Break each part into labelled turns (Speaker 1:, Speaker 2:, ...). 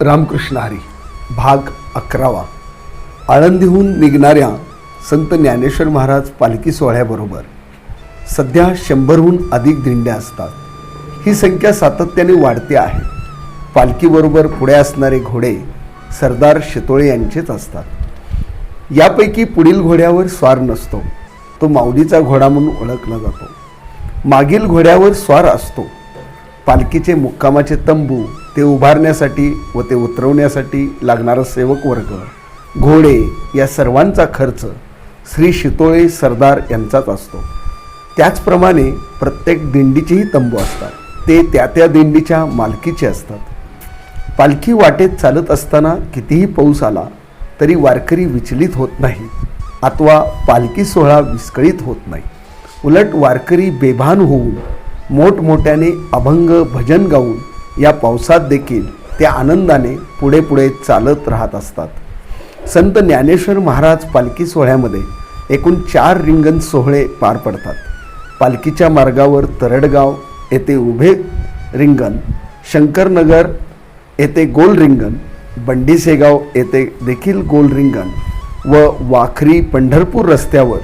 Speaker 1: रामकृष्ण हरी भाग अकरावा. आळंदीहून निघणाऱ्या संत ज्ञानेश्वर महाराज पालखी सोहळ्याबरोबर सध्या शंभरहून अधिक दिंड्या असतात. ही संख्या सातत्याने वाढते आहे. पालखीबरोबर पुढे असणारे घोडे सरदार शितोळे यांचेच असतात. यापैकी पुढील घोड्यावर स्वार नसतो. तो माऊलीचा घोडा म्हणून ओळखला जातो. मागील घोड्यावर स्वार असतो. पालखीचे मुक्कामाचे तंबू ते उभारण्यासाठी व ते उतरवण्यासाठी लागणारा सेवक वर्ग घोडे या सर्वांचा खर्च श्री शितोळे सरदार यांचाच असतो. त्याचप्रमाणे प्रत्येक दिंडीचेही तंबू असतात. ते त्या त्या दिंडीच्या मालकीचे असतात. पालखी वाटेत चालत असताना कितीही पाऊस आला तरी वारकरी विचलित होत नाहीत. अथवा पालखी सोहळा विस्कळीत होत नाही. उलट वारकरी बेभान होऊन मोठमोठ्याने अभंग भजन गाऊन या पावसात देखील ते आनंदाने पुढे पुढे चालत राहत असतात. संत ज्ञानेश्वर महाराज पालखी सोहळ्यामध्ये एकूण चार रिंगण सोहळे पार पडतात. पालखीच्या मार्गावर तरडगाव येथे उभे रिंगण शंकरनगर येथे गोल रिंगण बंडीसेगाव येथे देखील गोल रिंगण व वाखरी पंढरपूर रस्त्यावर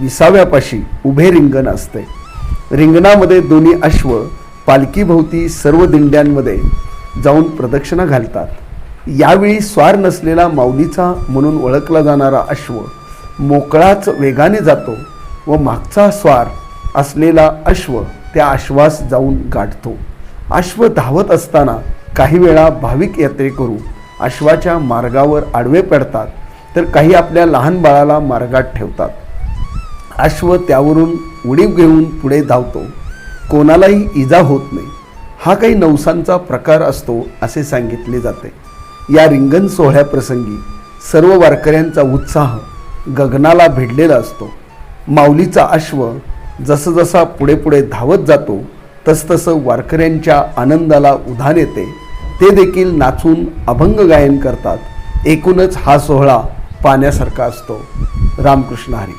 Speaker 1: विसाव्यापाशी उभे रिंगण असते. रिंगणामध्ये दोन्ही अश्व पालखीभोवती सर्व दिंड्यांमध्ये जाऊन प्रदक्षिणा घालतात. यावेळी स्वार नसलेला माऊलीचा म्हणून ओळखला जाणारा अश्व मोकळाच वेगाने जातो व मागचा स्वार असलेला अश्व त्या अश्वास जाऊन गाठतो. अश्व धावत असताना काही वेळा भाविक यात्रेकरू अश्वाच्या मार्गावर आडवे पडतात तर काही आपल्या लहान बाळाला मार्गात ठेवतात. अश्व त्यावरून उडीव घेऊन पुढे धावतो. कोणालाही इजा होत नाही. हा काही नवसांचा प्रकार असतो असे सांगितले जाते. या रिंगण सोहळ्याप्रसंगी सर्व वारकऱ्यांचा उत्साह गगनाला भिडलेला असतो. माऊलीचा अश्व जसं जसा पुढे पुढे धावत जातो तसतसं वारकऱ्यांच्या आनंदाला उधाण येते. ते देखील नाचून अभंग गायन करतात. एकूणच हा सोहळा पाण्यासारखा असतो. रामकृष्ण हरी.